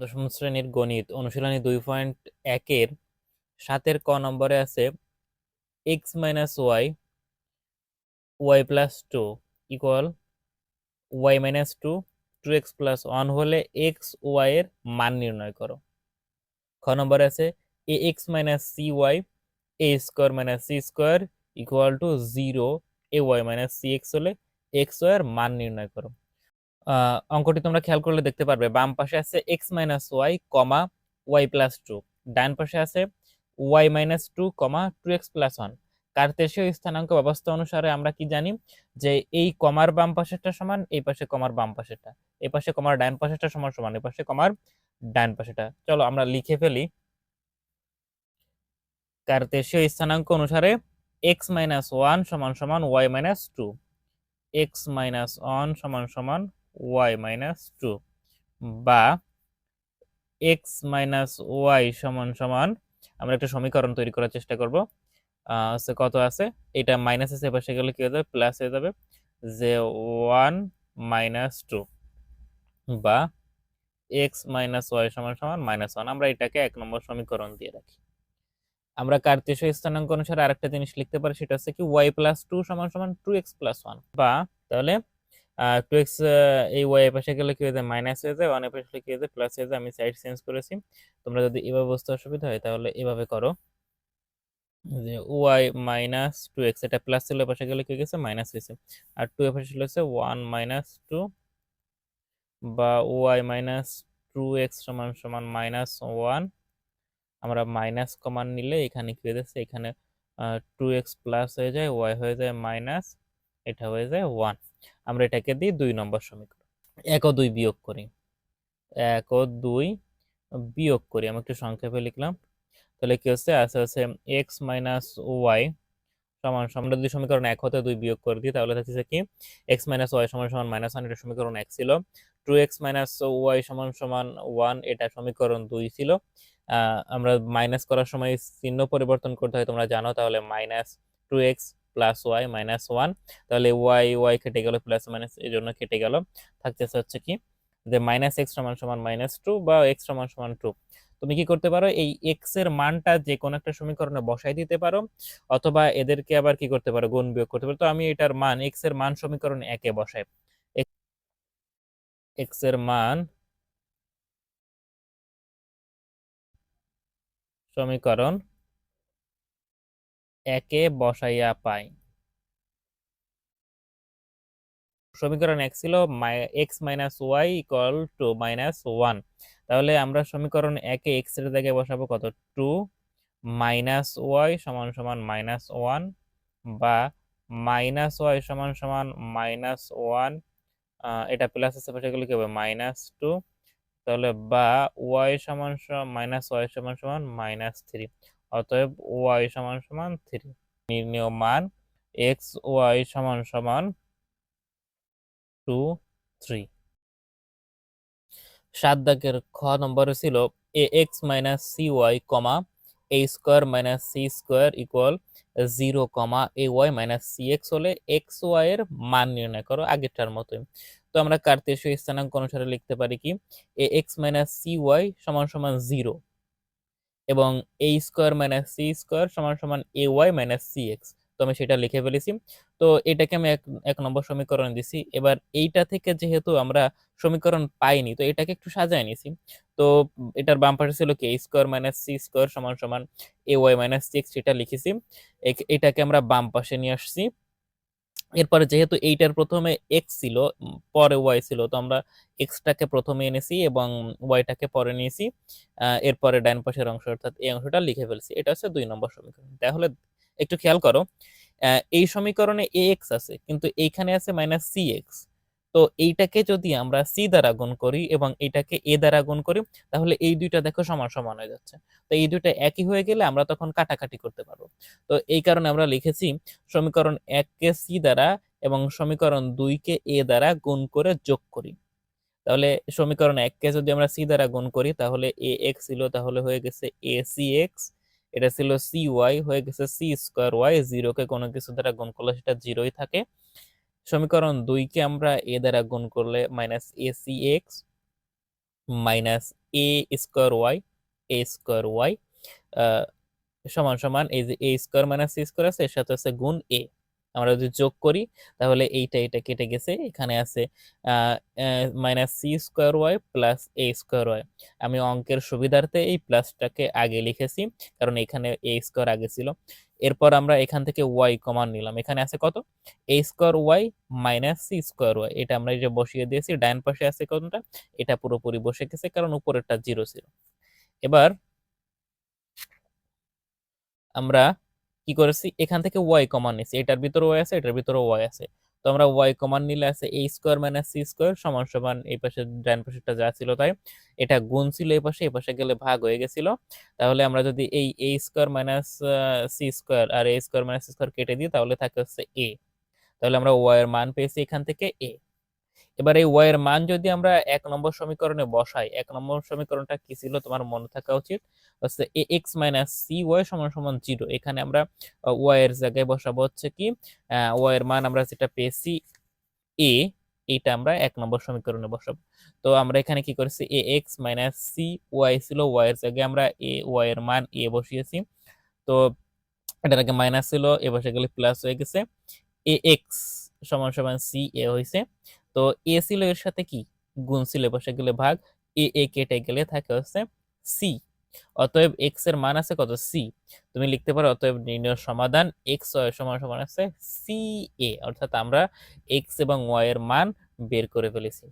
দশম শ্রেণির গণিত অনুশীলনী দুই পয়েন্ট একের সাতের ক নম্বরে আছে X minus Y Y plus two equal Y minus two two X plus one হলে এক্স ওয়াই এর মান নির্ণয় করো। খ নম্বরে আছে A X minus C Y, A square minus C square equal to zero, A Y minus C X হলে x Y এর মান নির্ণয় করো। অঙ্কটি তোমরা খেয়াল করলে দেখতে পারবে। বাম পাশে আছে X minus Y comma Y plus two ডান পাশে আছে Y minus two comma two X plus one কার্তেশীয় স্থানাঙ্ক ব্যবস্থা অনুসারে আমরা কি জানি যে এই কমার বাম পাশেরটা সমান, এই পাশে কমার বাম পাশেরটা। এই পাশে কমার ডান পাশেরটা সমান সমান এই পাশে কমার ডান পাশেটা চলো আমরা লিখে ফেলি। কার্তেশীয় স্থানাঙ্ক অনুসারে এক্স মাইনাস ওয়ান সমান সমান Y minus two X minus one সমান সমান ওয়াই মাইনাস টু বা এক্স মাইনাস ওয়াই সমান সমান, আমরা একটা সমীকরণ তৈরি করার চেষ্টা করব। হচ্ছে কত আছে? এটা মাইনাস আছে এপাশে গেলে কি হয়ে যাবে? প্লাস হয়ে যাবে। যে ওয়ান মাইনাস টু বা এক্স মাইনাস ওয়াই সমান সমান মাইনাস ওয়ান আমরা এটাকে এক নম্বর সমীকরণ দিয়ে রাখি। আমরা কার্তেশীয় স্থানাঙ্ক অনুসারে আরেকটা জিনিস লিখতে পারি, সেটা হচ্ছে কি ওয়াই প্লাস টু সমান সমান টু এক্স প্লাস ওয়ান বা তাহলে টু এক্স এই ওয়াই পাশে গেলে কি হয়ে যায়? মাইনাস হয়ে যায় ওয়ান পাশে কি হয়ে যায় প্লাস হয়ে যায়, আমি সাইড চেঞ্জ করেছি। তোমরা যদি এভাবে বুঝতে অসুবিধা হয়, তাহলে এভাবে করো। যে ওয়াই মাইনাস টু এক্স এটা প্লাস ছিল পাশে গেলে কি গেছে? মাইনাস হয়েছে আর টু এর পাশে ছিল হচ্ছে ওয়ান মাইনাস টু বা ওয়াই মাইনাস টু এক্স সমান সমান মাইনাস ওয়ান আমরা মাইনাস কমান নিলে এখানে কি হয়ে যাচ্ছে? এখানে টু এক্স প্লাস হয়ে যায় ওয়াই হয়ে যায় মাইনাস এটা হয়ে যায় ওয়ান আমরা এটাকে দিই দুই নম্বর সমীকরণ। এক ও দুই বিয়োগ করি। এক ও দুই বিয়োগ করি। আমি একটু সংক্ষেপে লিখলাম। তাহলে কি হচ্ছে? আছে হচ্ছে এক্স মাইনাস ওয়াই সমান সমান দুই সমীকরণ এক হতে দুই বিয়োগ করে দিই, তাহলে থাকছে কি? এক্স মাইনাস ওয়াই সমান সমান মাইনাস ওয়ান এটা সমীকরণ এক ছিল। টু এক্স মাইনাস ওয়াই সমান সমান ওয়ান এটা সমীকরণ দুই ছিল। আমরা মাইনাস করার সময় চিহ্ন পরিবর্তন করতে হয়, তোমরা জানো, তাহলে minus two X plus Y minus one তাহলে ওয়াই ওয়াই কেটে গেল প্লাস মাইনাস এই জন্য কেটে গেল। থাকতেছে হচ্ছে কি? যে মাইনাস এক্স সমান সমান মাইনাস টু বা এক্স সমান সমান টু তুমি কি করতে পারো? এই এক্সের মানটা যে কোনো একটা সমীকরণে বসাই দিতে পারো, অথবা এদেরকে আবার কি করতে পারো? গুণ বিয়োগ করতে পারো। তো আমি এটার মান এক্সের মান সমীকরণ একে বসাই। এক্সের মান সমীকরণ একে বসাইয়া পাই সমীকরণ এক ছিল x minus y equal to minus one. তাহলে আমরা সমীকরণ একে এক্সের জায়গায় বসাবো কত? টু মাইনাস ওয়াই সমান সমান মাইনাস ওয়ান বা মাইনাস ওয়াই সমান সমান মাইনাস ওয়ান এটা প্লাস আছে পাশে গেলে কি হবে? Minus two. তাহলে বা ওয়াই সমান সমান, মাইনাস ওয়াই সমান সমান মাইনাস থ্রি। অতএব ওয়াই সমান সমান থ্রি। নির্ণয় মান এক্স ওয়াই সমান সমান টু থ্রি। সাত দাগের খ নম্বরে ছিল a x minus c y comma a square minus c square equal zero comma a y minus c x হলে এক্স ওয়াই এর মান নির্ণয় করো আগেরটার মতোই। তো আমরা কার্তেশীয় স্থানাঙ্ক অনুসারে লিখতে পারি কি? A x minus c y সমান সমান জিরো। এবং a square minus c square সমান সমান a y minus c x তো আমি সেটা লিখে ফেলেছি। তো এটাকে আমি এক এক নম্বর সমীকরণ দিছি। এবার এইটা থেকে যেহেতু আমরা সমীকরণ পাইনি, তো এটাকে একটু সাজায় নিছি। তো এটার বাম পাশে ছিল কি? স্কোয়ার মাইনাস সি স্কোয়ার সমান সমান a y minus c x সেটা লিখেছি। এটাকে আমরা বাম পাশে নিয়ে আসছি। এরপরে যেহেতু এইটার প্রথমে এক্স ছিল, পরে ওয়াই ছিল, তো আমরা এক্সটাকে প্রথমে এনেছি এবং ওয়াইটাকে পরে নিয়েছি। এরপরে ডান পাশের অংশ অর্থাৎ এই অংশটা লিখে ফেলছি। এটা হচ্ছে দুই নম্বর সমীকরণ। তাহলে একটু খেয়াল করো এই সমীকরণে এ এক্স আছে, কিন্তু এইখানে আছে মাইনাস সি এক্স তো এইটাকে যদি আমরা সি দ্বারা গুণ করি এবং এটাকে এ দ্বারা গুণ করি, তাহলে এই দুইটা দেখো সমান সমান হয়ে যাচ্ছে। তো এই দুইটা একই হয়ে গেলে আমরা তখন কাটাকাটি করতে পারব। তো এই কারণে আমরা লিখেছি সমীকরণ এককে সি দ্বারা এবং সমীকরণ দুইকে এ দ্বারা গুণ করে যোগ করি। তাহলে সমীকরণ এককে যদি আমরা সি দ্বারা গুণ করি, তাহলে এ এক্স ছিল, তাহলে হয়ে গেছে এ সি এক্স। এটা ছিল সি ওয়াই, হয়ে গেছে সি স্কোয়ার ওয়াই জিরোকে কোনো কিছু দ্বারা গুণ করলে সেটা জিরোই থাকে। সমীকরণ দুইকে আমরা এ দ্বারা গুণ করলে minus a c x minus a square y a square y সমান সমান এই যে a square minus c square আছে, এর সাথে আছে গুণ এ আমরা যদি যোগ করি, তাহলে এইটা এটা কেটে গেছে, এখানে আছে minus c square y plus a square y আমি অঙ্কের সুবিধার্থে এই প্লাসটাকে আগে লিখেছি, কারণ এখানে এ স্কোয়ার আগে ছিল। এরপর আমরা এখান থেকে ওয়াই কমান নিলাম। এখানে আছে কত? A square y minus c square y এটা আমরা এই যে বসিয়ে দিয়েছি ডাইন পাশে আছে কোনটা? এটা পুরোপুরি বসে গেছে, কারণ উপরেরটা জিরো ছিল এবার আমরা কি করেছি? এখান থেকে ওয়াই কমান নিছি এটার ভিতরে ওয়াই আছে, এটার ভিতরে ওয়াই আছে। তো আমরা ওয়াই কমান নিলে আছে a square minus c square সমান সমান এই পাশে ডান পাশেরটা যা ছিল তাই, এটা গুণ ছিল এই পাশে এই পাশে গেলে ভাগ হয়ে গেছিল। তাহলে আমরা যদি এই a square minus c square R a square minus c square কেটে দিই, তাহলে থাকে হচ্ছে এ তাহলে আমরা ওয়াই এর মান পেয়েছি এখান থেকে এ এবার এই ওয়াই এর মান যদি আমরা এক নম্বর সমীকরণে বসাই, এক নম্বর সমীকরণটা কি ছিল? তোমার মনে থাকা উচিত। হচ্ছে a x minus c y সমান সমান জিরো এখানে আমরা ওয়াই এর জায়গায় বসাবো হচ্ছে কি ওয়াই এর মান আমরা যেটা পেয়েছি এ এইটা আমরা এক নম্বর সমীকরণে বসাবো। তো আমরা এখানে কি করেছি? A x minus c y ছিল ওয়াই এর জায়গায় আমরা এ ওয়াই এর মান এ বসিয়েছি। তো এটার আগে মাইনাস ছিল, এ বসে গেলে প্লাস হয়ে গেছে। এ এক্স সমান সমান সি এ হয়েছে। তো এ ছিল এর সাথে কি? গুণ ছিল বসে গেলে ভাগ, এ এ কেটে গেলে থাকে হচ্ছে সি অতএব এক্সের মান আছে কত? সি তুমি লিখতে পারো অতএব নির্ণয় সমাধান এক্স ওয়াই সমান সমান আছে সি এ অর্থাৎ আমরা এক্স এবং ওয়াই এর মান বের করে ফেলেছি।